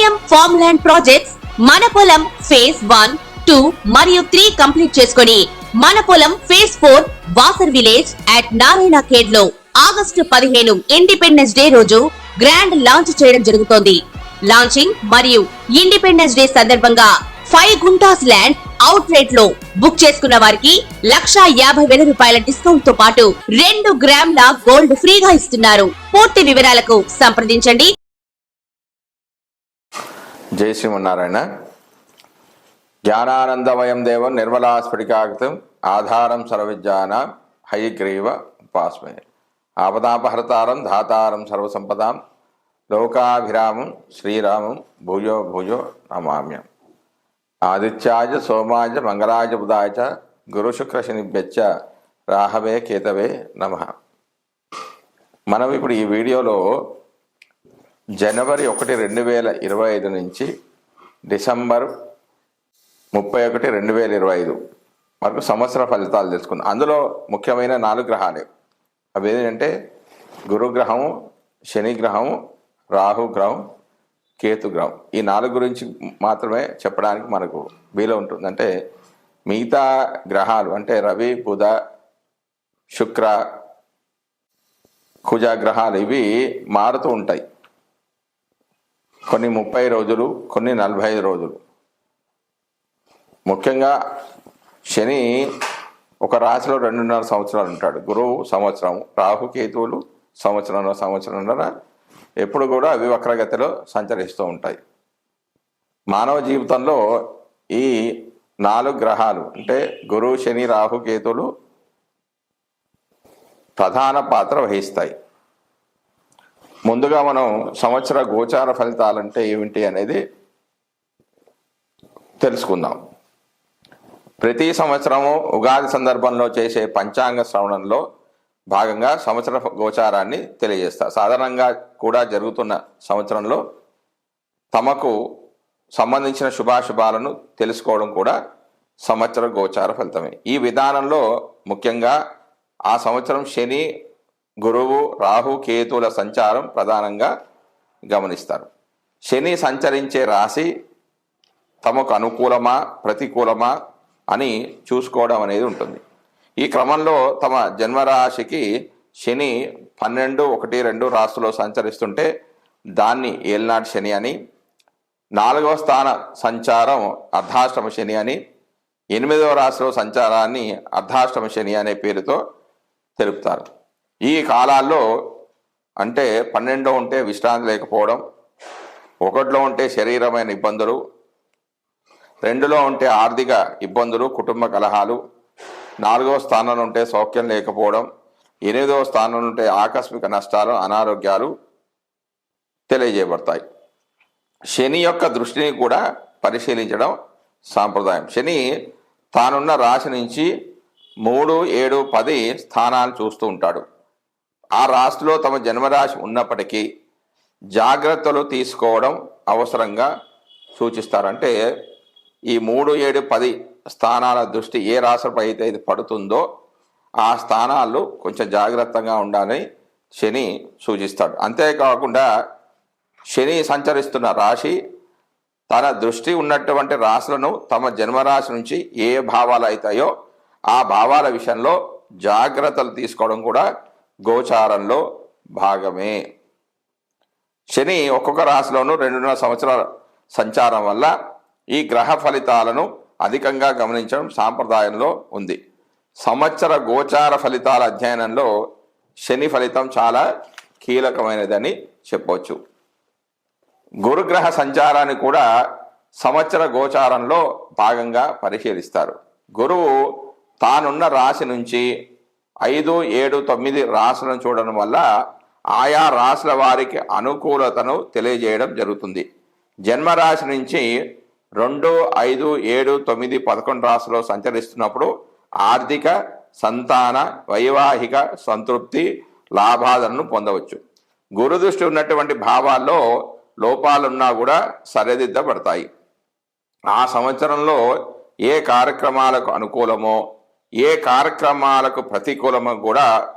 Premium farm land projects మన పొలం phase one two మరియు త్రీ కంప్లీట్ చేసుకొని మన పొలం phase four Vasar village at Narayana ఖేడ్లో ఆగస్టు పదిహేను ఇండిపెండెన్స్ డే రోజు గ్రాండ్ లాంచ్ చేయడం జరుగుతోంది. లాంచింగ్ మరియు ఇండిపెండెన్స్ డే సందర్భంగా ఫైవ్ గుంటాస్ ల్యాండ్ అవుట్ రేట్లో బుక్ చేసుకున్న వారికి లక్షా యాభై వేల రూపాయల డిస్కౌంట్తో పాటు రెండు గ్రాముల గోల్డ్ ఫ్రీగా ఇస్తున్నారు. పూర్తి వివరాలకు సంప్రదించండి. జై శ్రీమన్నారాయణ. జ్ఞానానందమయం దేవం నిర్మలాస్ఫటికాగతం ఆధారం సర్వవిజ్ఞాన హయగ్రీవ ఉపాస్మే ఆపదాపహర్తారం ధాతారం సర్వసంపదాం లోకాభిరామం శ్రీరామం భూయో భూయో నమామ్యం ఆదిత్యాయ సోమాయ మంగళాయ బుధాయ గురుశుక్రశనిభ్యచ్చ రాహవే కేతవే నమ. మనం ఇప్పుడు ఈ వీడియోలో జనవరి ఒకటి రెండు వేల ఇరవై ఐదు నుంచి డిసెంబర్ ముప్పై ఒకటి రెండు వేల ఇరవై ఐదు వరకు సంవత్సర ఫలితాలు తెలుసుకుందాం. అందులో ముఖ్యమైన నాలుగు గ్రహాలే. అవి ఏంటంటే గురుగ్రహము శని రాహుగ్రహం రాహు గ్రహం కేతు గ్రహం. ఈ నాలుగు గురించి మాత్రమే చెప్పడానికి మనకు వీలు ఉంటుంది. అంటే మిగతా గ్రహాలు అంటే రవి బుధ శుక్ర కుజ గ్రహాలు ఇవి మారుతూ ఉంటాయి. కొన్ని ముప్పై రోజులు కొన్ని నలభై ఐదు రోజులు. ముఖ్యంగా శని ఒక రాశిలో రెండున్నర సంవత్సరాలు ఉంటాడు. గురువు సంవత్సరం రాహుకేతువులు సంవత్సరంలో సంవత్సరం ఎప్పుడు కూడా అవి వక్రగతిలో సంచరిస్తూ ఉంటాయి. మానవ జీవితంలో ఈ నాలుగు గ్రహాలు అంటే గురువు శని రాహుకేతులు ప్రధాన పాత్ర వహిస్తాయి. ముందుగా మనం సంవత్సర గోచార ఫలితాలంటే ఏమిటి అనేది తెలుసుకుందాం. ప్రతి సంవత్సరము ఉగాది సందర్భంలో చేసే పంచాంగ శ్రవణంలో భాగంగా సంవత్సర గోచారాన్ని తెలియజేస్తారు సాధారణంగా కూడా జరుగుతున్న సంవత్సరంలో తమకు సంబంధించిన శుభాశుభాలను తెలుసుకోవడం కూడా సంవత్సర గోచార ఫలితమే. ఈ విధానంలో ముఖ్యంగా ఆ సంవత్సరం శని గురువు రాహు కేతువుల సంచారం ప్రధానంగా గమనిస్తారు. శని సంచరించే రాశి తమకు అనుకూలమా ప్రతికూలమా అని చూసుకోవడం అనేది ఉంటుంది. ఈ క్రమంలో తమ జన్మరాశికి శని పన్నెండు ఒకటి రెండు రాశుల్లో సంచరిస్తుంటే దాన్ని ఏల్నాటి శని అని నాలుగవ స్థాన సంచారం అర్ధాష్టమ శని అని ఎనిమిదవ రాశిలో సంచారాన్ని అర్ధాష్టమ శని అనే పేరుతో తెలుపుతారు. ఈ కాలాల్లో అంటే పన్నెండో ఉంటే విశ్రాంతి లేకపోవడం ఒకటిలో ఉంటే శరీరమైన ఇబ్బందులు రెండులో ఉంటే ఆర్థిక ఇబ్బందులు కుటుంబ కలహాలు నాలుగవ స్థానంలో ఉంటే సౌఖ్యం లేకపోవడం ఎనిమిదవ స్థానంలో ఉంటే ఆకస్మిక నష్టాలు అనారోగ్యాలు తెలియజేయబడతాయి. శని యొక్క దృష్టిని కూడా పరిశీలించడం సాంప్రదాయం. శని తానున్న రాశి నుంచి మూడు ఏడు పది స్థానాలు చూస్తూ ఉంటాడు. ఆ రాశిలో తమ జన్మరాశి ఉన్నప్పటికీ జాగ్రత్తలు తీసుకోవడం అవసరంగా సూచిస్తారు అంటే ఈ మూడు ఏడు పది స్థానాల దృష్టి ఏ రాశిపై అయితే ఇది పడుతుందో ఆ స్థానాలు కొంచెం జాగ్రత్తగా ఉండాలని శని సూచిస్తాడు. అంతేకాకుండా శని సంచరిస్తున్న రాశి తన దృష్టి ఉన్నటువంటి రాశులను తమ జన్మరాశి నుంచి ఏ భావాలు అవుతాయో ఆ భావాల విషయంలో జాగ్రత్తలు తీసుకోవడం కూడా గోచారంలో భాగమే. శని ఒక్కొక్క రాశిలోనూ రెండున్నర సంవత్సరాల సంచారం వల్ల ఈ గ్రహ ఫలితాలను అధికంగా గమనించడం సాంప్రదాయంలో ఉంది. సంవత్సర గోచార ఫలితాల అధ్యయనంలో శని ఫలితం చాలా కీలకమైనదని చెప్పవచ్చు గురుగ్రహ సంచారాన్ని కూడా సంవత్సర గోచారంలో భాగంగా పరిశీలిస్తారు. గురువు తానున్న రాశి నుంచి ఐదు ఏడు తొమ్మిది రాసులను చూడడం వల్ల ఆయా రాసుల వారికి అనుకూలతను తెలియజేయడం జరుగుతుంది. జన్మరాశి నుంచి రెండు ఐదు ఏడు తొమ్మిది పదకొండు రాశిలో సంచరిస్తున్నప్పుడు ఆర్థిక సంతాన వైవాహిక సంతృప్తి లాభాలను పొందవచ్చు. గురుదృష్టి ఉన్నటువంటి భావాల్లో లోపాలున్నా కూడా సరిదిద్దబడతాయి. ఆ సంవత్సరంలో ఏ కార్యక్రమాలకు అనుకూలమో ఏ కార్యక్రమాలకు ప్రతికూలము కూడా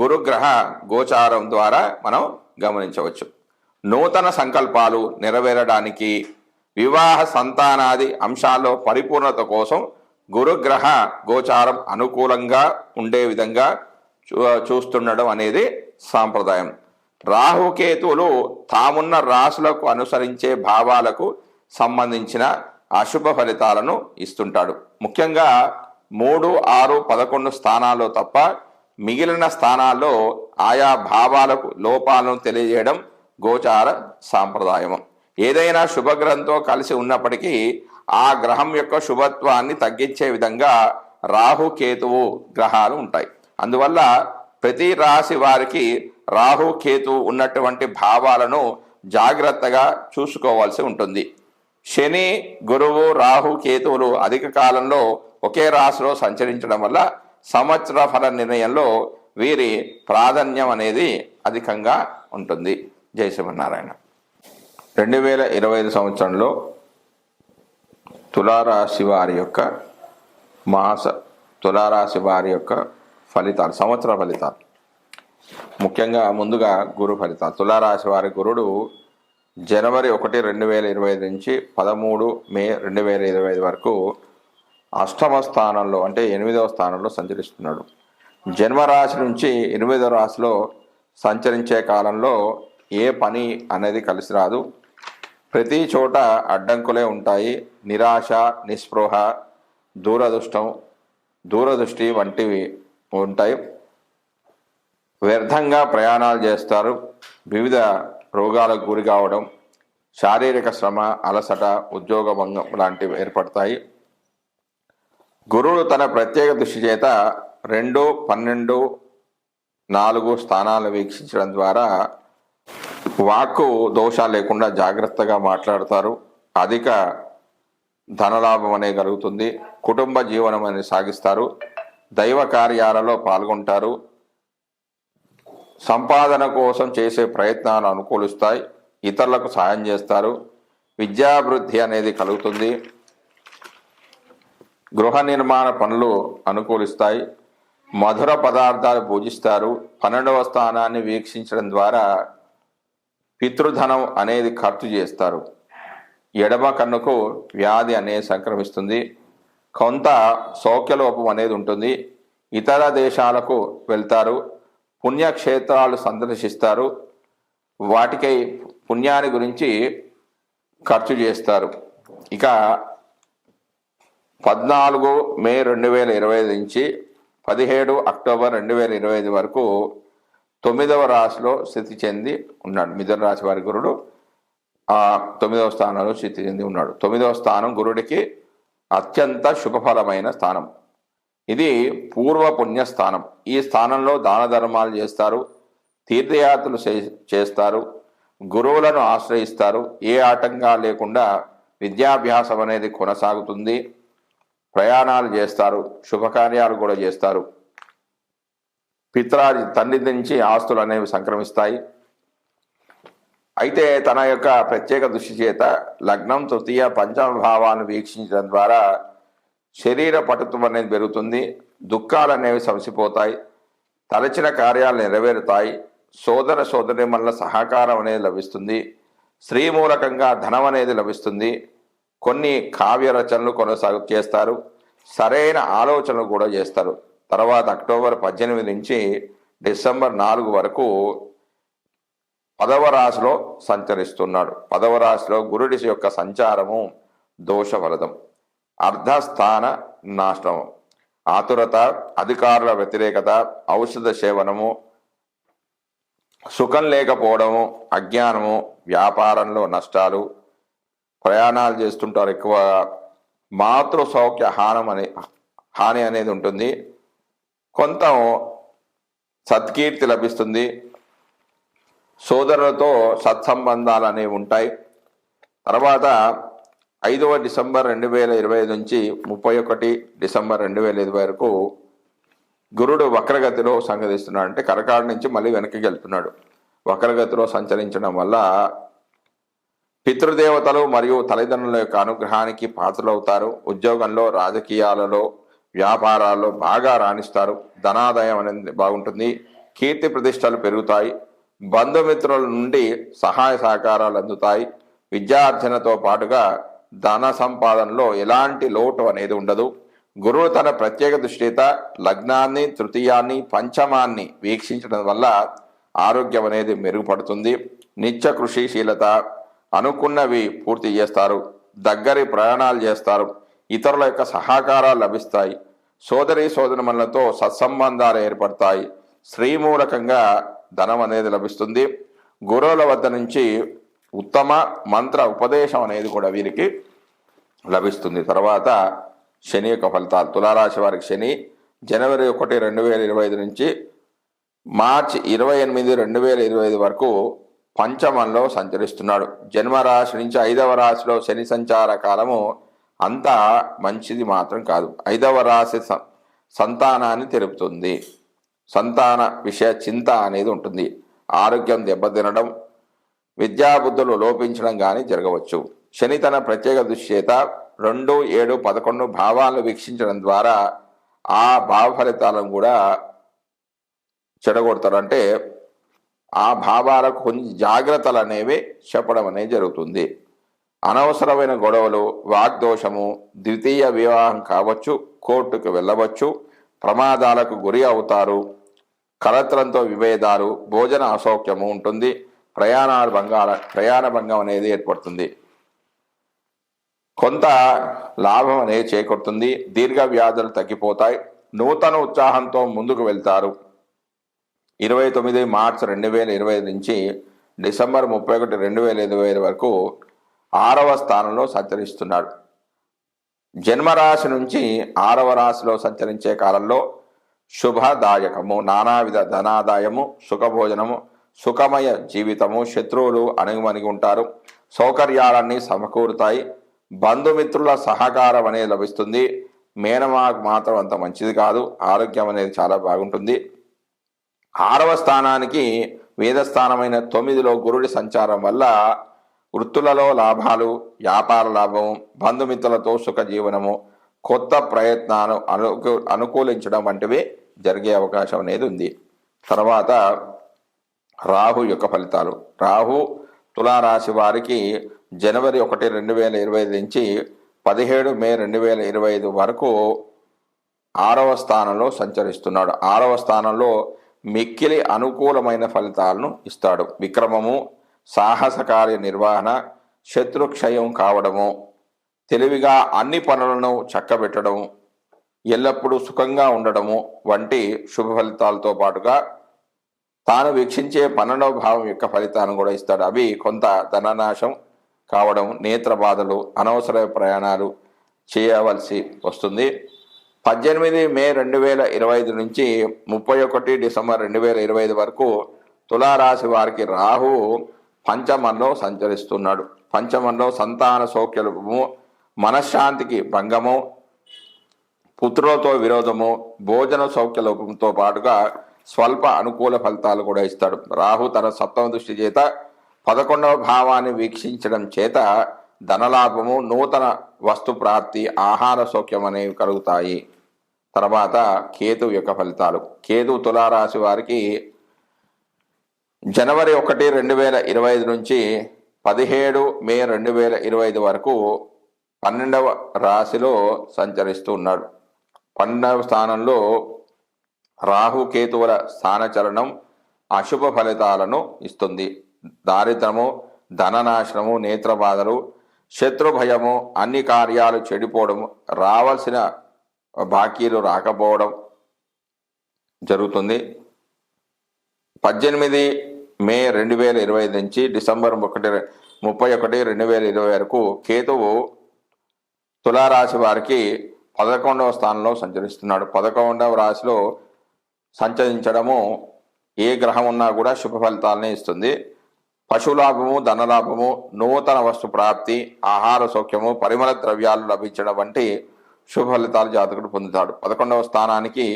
గురుగ్రహ గోచారం ద్వారా మనం గమనించవచ్చు. నూతన సంకల్పాలు నెరవేరడానికి వివాహ సంతానాది అంశాల్లో పరిపూర్ణత కోసం గురుగ్రహ గోచారం అనుకూలంగా ఉండే విధంగా చూ- చూస్తుండడం అనేది సాంప్రదాయం. రాహుకేతువులు తామున్న రాశులకు అనుసరించే భావాలకు సంబంధించిన అశుభ ఫలితాలను ఇస్తుంటాడు. ముఖ్యంగా మూడు ఆరు పదకొండు స్థానాల్లో తప్ప మిగిలిన స్థానాల్లో ఆయా భావాలకు లోపాలను తెలియజేయడం గోచార సాంప్రదాయం ఏదైనా శుభగ్రహంతో కలిసి ఉన్నప్పటికీ ఆ గ్రహం యొక్క శుభత్వాన్ని తగ్గించే విధంగా రాహు కేతువు గ్రహాలు ఉంటాయి. అందువల్ల ప్రతి రాశి వారికి రాహు కేతు ఉన్నటువంటి భావాలను జాగ్రత్తగా చూసుకోవాల్సి ఉంటుంది. శని గురువు రాహు కేతువులు అధిక కాలంలో ఒకే రాశిలో సంచరించడం వల్ల సంవత్సర ఫల నిర్ణయంలో వీరి ప్రాధాన్యం అనేది అధికంగా ఉంటుంది. జై శ్రీమన్నారాయణ. రెండు వేల ఇరవై ఐదు సంవత్సరంలో తులారాశి వారి యొక్క మాస తులారాశి వారి యొక్క ఫలితాలు సంవత్సర ఫలితాలు. ముఖ్యంగా ముందుగా గురు ఫలితాలు. తులారాశి వారి గురుడు జనవరి ఒకటి రెండు వేల ఇరవై ఐదు నుంచి పదమూడు మే రెండు వేల ఇరవై ఐదు వరకు అష్టమ స్థానంలో అంటే ఎనిమిదవ స్థానంలో సంచరిస్తున్నాడు. జన్మరాశి నుంచి ఎనిమిదవ రాశిలో సంచరించే కాలంలో ఏ పని అనేది కలిసి రాదు. ప్రతి చోట అడ్డంకులే ఉంటాయి. నిరాశ నిస్పృహ దూరదృష్టం దూరదృష్టి వంటివి ఉంటాయి. వ్యర్థంగా ప్రయాణాలు చేస్తారు. వివిధ రోగాలకు గురి కావడం శారీరక శ్రమ అలసట ఉద్యోగ భంగం లాంటివి ఏర్పడతాయి. గురుడు తన ప్రత్యేక దృష్టి చేత రెండు పన్నెండు నాలుగు స్థానాలు వీక్షించడం ద్వారా వాక్కు దోషాలు లేకుండా జాగ్రత్తగా మాట్లాడతారు. అధిక ధనలాభం అనే కలుగుతుంది. కుటుంబ జీవనం అనేది సాగిస్తారు. దైవ కార్యాలలో పాల్గొంటారు. సంపాదన కోసం చేసే ప్రయత్నాలు అనుకూలిస్తాయి. ఇతరులకు సాయం చేస్తారు. విద్యాభివృద్ధి అనేది కలుగుతుంది. గృహ నిర్మాణ పనులు అనుకూలిస్తాయి. మధుర పదార్థాలు పూజిస్తారు. పన్నెండవ స్థానాన్ని వీక్షించడం ద్వారా పితృధనం అనేది ఖర్చు చేస్తారు. ఎడమ కన్నుకు వ్యాధి అనేది సంక్రమిస్తుంది. కొంత సౌఖ్యలోపం అనేది ఉంటుంది. ఇతర దేశాలకు వెళ్తారు. పుణ్యక్షేత్రాలు సందర్శిస్తారు. వాటికై పుణ్యాన్ని గురించి ఖర్చు చేస్తారు. ఇక పద్నాలుగు మే రెండు వేల ఇరవై ఐదు నుంచి పదిహేడు అక్టోబర్ రెండు వేల ఇరవై ఐదు వరకు తొమ్మిదవ రాశిలో స్థితి చెంది ఉన్నాడు. మిథున రాశి వారి గురుడు ఆ తొమ్మిదవ స్థానంలో స్థితి చెంది ఉన్నాడు. తొమ్మిదవ స్థానం గురుడికి అత్యంత శుభఫలమైన స్థానం. ఇది పూర్వ పుణ్య స్థానం. ఈ స్థానంలో దాన ధర్మాలు చేస్తారు తీర్థయాత్రలు చే- చేస్తారు గురువులను ఆశ్రయిస్తారు. ఏ ఆటంకాలు లేకుండా విద్యాభ్యాసం అనేది కొనసాగుతుంది. ప్రయాణాలు చేస్తారు శుభకార్యాలు కూడా చేస్తారు. పిత్రాది తండ్రి నుంచి ఆస్తులు అనేవి సంక్రమిస్తాయి. అయితే తన యొక్క ప్రత్యేక దృష్టి చేత లగ్నం తృతీయ పంచమ భావాన్ని వీక్షించడం ద్వారా శరీర పటుత్వం అనేది పెరుగుతుంది దుఃఖాలు అనేవి సమసిపోతాయి తలచిన కార్యాలు నెరవేరుతాయి సోదర సోదరిమల్ల సహకారం అనేది లభిస్తుంది స్త్రీ మూలకంగా ధనం అనేది లభిస్తుంది కొన్ని కావ్య రచనలు కొనసాగు చేస్తారు. సరైన ఆలోచనలు కూడా చేస్తారు. తర్వాత అక్టోబర్ పద్దెనిమిది నుంచి డిసెంబర్ నాలుగు వరకు పదవ రాశిలో సంచరిస్తున్నాడు. పదవ రాశిలో గురుడి యొక్క సంచారము దోషఫలదం. అర్ధస్థాన నాశనం ఆతురత అధికారుల వ్యతిరేకత ఔషధ సేవనము సుఖం లేకపోవడము అజ్ఞానము వ్యాపారంలో నష్టాలు ప్రయాణాలు చేస్తుంటారు ఎక్కువ. మాతృ సౌఖ్య హానం అనే హాని అనేది ఉంటుంది. కొంత సత్కీర్తి లభిస్తుంది. సోదరులతో సత్సంబంధాలు అనేవి ఉంటాయి. తర్వాత ఐదవ డిసెంబర్ రెండు వేల ఇరవై ఐదు నుంచి ముప్పై ఒకటి డిసెంబర్ రెండు వేల ఇరవై వరకు గురుడు వక్రగతిలో సంగతిస్తున్నాడు. అంటే కరకాడు నుంచి మళ్ళీ వెనక్కి వెళ్తున్నాడు. వక్రగతిలో సంచరించడం వల్ల పితృదేవతలు మరియు తల్లిదండ్రుల యొక్క అనుగ్రహానికి పాత్రలవుతారు. ఉద్యోగంలో రాజకీయాలలో వ్యాపారాల్లో బాగా రాణిస్తారు. ధనాదాయం అనేది బాగుంటుంది. కీర్తి ప్రతిష్టలు పెరుగుతాయి. బంధుమిత్రుల నుండి సహాయ సహకారాలు అందుతాయి. విద్యార్జనతో పాటుగా ధన సంపాదనలో ఎలాంటి లోటు అనేది ఉండదు. గురువు తన ప్రత్యేక దృష్టిత లగ్నాన్ని తృతీయాన్ని పంచమాన్ని వీక్షించడం వల్ల ఆరోగ్యం అనేది మెరుగుపడుతుంది. నిత్య కృషిశీలత అనుకున్నవి పూర్తి చేస్తారు దగ్గరి ప్రయాణాలు చేస్తారు ఇతరుల యొక్క సహకారాలు లభిస్తాయి సోదరి సోదరుమణులతో సత్సంబంధాలు ఏర్పడతాయి. స్త్రీ మూలకంగా ధనం అనేది లభిస్తుంది. గురువుల వద్ద నుంచి ఉత్తమ మంత్ర ఉపదేశం అనేది కూడా వీరికి లభిస్తుంది. తర్వాత శని యొక్క ఫలితాలు. తులారాశి వారికి శని జనవరి ఒకటి రెండు వేల ఇరవై ఐదు నుంచి మార్చి ఇరవై ఎనిమిది రెండు వేల ఇరవై ఐదు వరకు పంచమంలో సంచరిస్తున్నాడు. జన్మరాశి నుంచి ఐదవ రాశిలో శని సంచార కాలము అంత మంచిది మాత్రం కాదు. ఐదవ రాశి స- సంతానాన్ని తెలుపుతుంది. సంతాన విషయ చింత అనేది ఉంటుంది. ఆరోగ్యం దెబ్బతినడం విద్యాబుద్ధులు లోపించడం కానీ జరగవచ్చు. శని తన ప్రత్యేక దుశ్చేత రెండు ఏడు పదకొండు భావాలను వీక్షించడం ద్వారా ఆ భావ ఫలితాలను కూడా చెడగొడతారు అంటే ఆ భావాలకు కొన్ని జాగ్రత్తలు అనేవి చెప్పడం అనేది జరుగుతుంది. అనవసరమైన గొడవలు వాగ్దోషము ద్వితీయ వివాహం కావచ్చు కోర్టుకు వెళ్ళవచ్చు ప్రమాదాలకు గురి అవుతారు కలత్రంతో విభేదాలు భోజన అసౌఖ్యము ఉంటుంది ప్రయాణాల భంగాల ప్రయాణ భంగం అనేది ఏర్పడుతుంది. కొంత లాభం అనేది చేకూరుతుంది దీర్ఘ వ్యాధులు తగ్గిపోతాయి నూతన ఉత్సాహంతో ముందుకు వెళ్తారు ఇరవై తొమ్మిది మార్చ్ రెండు వేల ఇరవై ఐదు నుంచి డిసెంబర్ ముప్పై ఒకటి రెండు వేల ఇరవై ఐదు వరకు ఆరవ స్థానంలో సంచరిస్తున్నాడు. జన్మరాశి నుంచి ఆరవ రాశిలో సంచరించే కాలంలో శుభదాయకము నానావిధ ధనాదాయము సుఖభోజనము సుఖమయ జీవితము శత్రువులు అణుగుమణిగి ఉంటారు. సౌకర్యాలన్నీ సమకూరుతాయి. బంధుమిత్రుల సహకారం అనేది లభిస్తుంది. మేనమాకు మాత్రం అంత మంచిది కాదు. ఆరోగ్యం అనేది చాలా బాగుంటుంది. ఆరవ స్థానానికి వేదస్థానమైన తొమ్మిదిలో గురుడి సంచారం వల్ల వృత్తులలో లాభాలు వ్యాపార లాభం బంధుమిత్రులతో సుఖ జీవనము కొత్త ప్రయత్నాలు అనుకూ అనుకూలించడం వంటివి జరిగే అవకాశం అనేది ఉంది. తర్వాత రాహు యొక్క ఫలితాలు. రాహు తులారాశి వారికి జనవరి ఒకటి రెండు వేల ఇరవై ఐదు నుంచి పదిహేడు మే రెండు వేల ఇరవై ఐదు వరకు ఆరవ స్థానంలో సంచరిస్తున్నాడు. ఆరవ స్థానంలో మిక్కిలి అనుకూలమైన ఫలితాలను ఇస్తాడు. విక్రమము సాహస కార్య నిర్వహణ శత్రుక్షయం కావడము తెలివిగా అన్ని పనులను చక్కబెట్టడం ఎల్లప్పుడూ సుఖంగా ఉండడము వంటి శుభ ఫలితాలతో పాటుగా తాను వీక్షించే పన్నెండవ భావం యొక్క ఫలితాలను కూడా ఇస్తాడు. అవి కొంత ధననాశం కావడం నేత్ర బాధలు అనవసర ప్రయాణాలు చేయవలసి వస్తుంది. పద్దెనిమిది మే రెండు వేల ఇరవై ఐదు నుంచి ముప్పై ఒకటి డిసెంబర్ రెండు వేల ఇరవై ఐదు వరకు తులారాశి వారికి రాహు పంచమంలో సంచరిస్తున్నాడు. పంచమంలో సంతాన సౌఖ్యము మనశ్శాంతికి భంగము పుత్రులతో విరోధము భోజన సౌఖ్య లోపంతో పాటుగా స్వల్ప అనుకూల ఫలితాలు కూడా ఇస్తాడు. రాహు తన సప్తమ దృష్టి చేత పదకొండవ భావాన్ని వీక్షించడం చేత ధనలాభము నూతన వస్తు ప్రాప్తి ఆహార సౌఖ్యం అనేవి కలుగుతాయి. తర్వాత కేతు యొక్క ఫలితాలు. కేతు తులారాశి వారికి జనవరి ఒకటి రెండు వేల ఇరవై ఐదు నుంచి పదిహేడు మే రెండు వేల ఇరవై ఐదు వరకు పన్నెండవ రాశిలో సంచరిస్తూ ఉన్నాడు. పన్నెండవ స్థానంలో రాహుకేతువుల స్థానచలనం అశుభ ఫలితాలను ఇస్తుంది. దారిద్రము ధననాశనము నేత్రబాధలు శత్రుభయము అన్ని కార్యాలు చెడిపోవడము రావాల్సిన బాకీలు రాకపోవడం జరుగుతుంది. పద్దెనిమిది మే రెండు వేల ఇరవై ఐదు నుంచి డిసెంబర్ ఒకటి ముప్పై ఒకటి రెండు వేల ఇరవై వరకు కేతువు తులారాశి వారికి పదకొండవ స్థానంలో సంచరిస్తున్నాడు. పదకొండవ రాశిలో సంచరించడము ఏ గ్రహం ఉన్నా కూడా శుభ ఫలితాలని ఇస్తుంది. పశులాభము ధనలాభము నూతన వస్తు ప్రాప్తి ఆహార సౌఖ్యము పరిమళ ద్రవ్యాలు లభించడం వంటి శుభ ఫలితాలు జాతకుడు పొందుతాడు. పదకొండవ స్థానానికి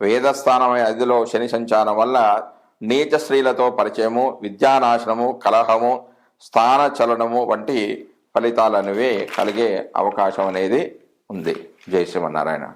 వేదస్థానమైన అదిలో శని సంచారం వల్ల నీచ స్త్రీలతో పరిచయము విద్యానాశనము కలహము స్థాన చలనము వంటి ఫలితాలు అనేవి కలిగే అవకాశం అనేది ఉంది. జై శ్రీమన్నారాయణ.